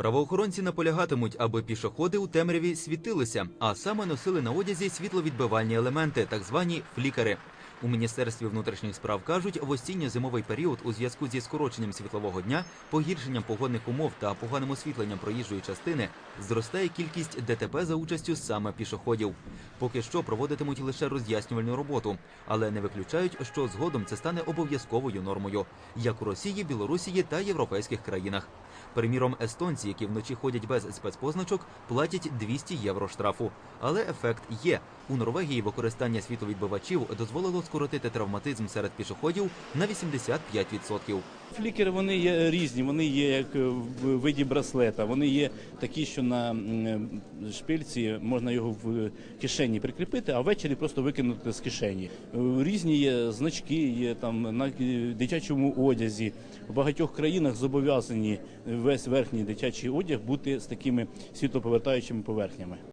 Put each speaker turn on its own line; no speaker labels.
Правоохоронці наполягатимуть, аби пішоходи у темряві світилися, а саме носили на одязі світловідбивальні елементи, так звані флікери. У міністерстві внутрішніх справ кажуть, в осінньо-зимовий період у зв'язку зі скороченням світлового дня, погіршенням погодних умов та поганим освітленням проїжджої частини зростає кількість ДТП за участю саме пішоходів. Поки що проводитимуть лише роз'яснювальну роботу, але не виключають, що згодом це стане обов'язковою нормою, як у Росії, Білорусії та європейських країнах. Приміром, естонці, які вночі ходять без спецпозначок, платять 200 євро штрафу. Але ефект є. У Норвегії використання світловідбивачів дозволило скоротити травматизм серед пішоходів на 85%.
Флікери вони є різні, вони є як в виді браслета. Вони є такі, що на шпильці можна його в кишені прикріпити, а ввечері просто викинути з кишені. Е, Різні є значки, є там на е, дитячому одязі. У багатьох країнах зобов'язані весь верхній дитячий одяг бути з такими світлоповертаючими поверхнями.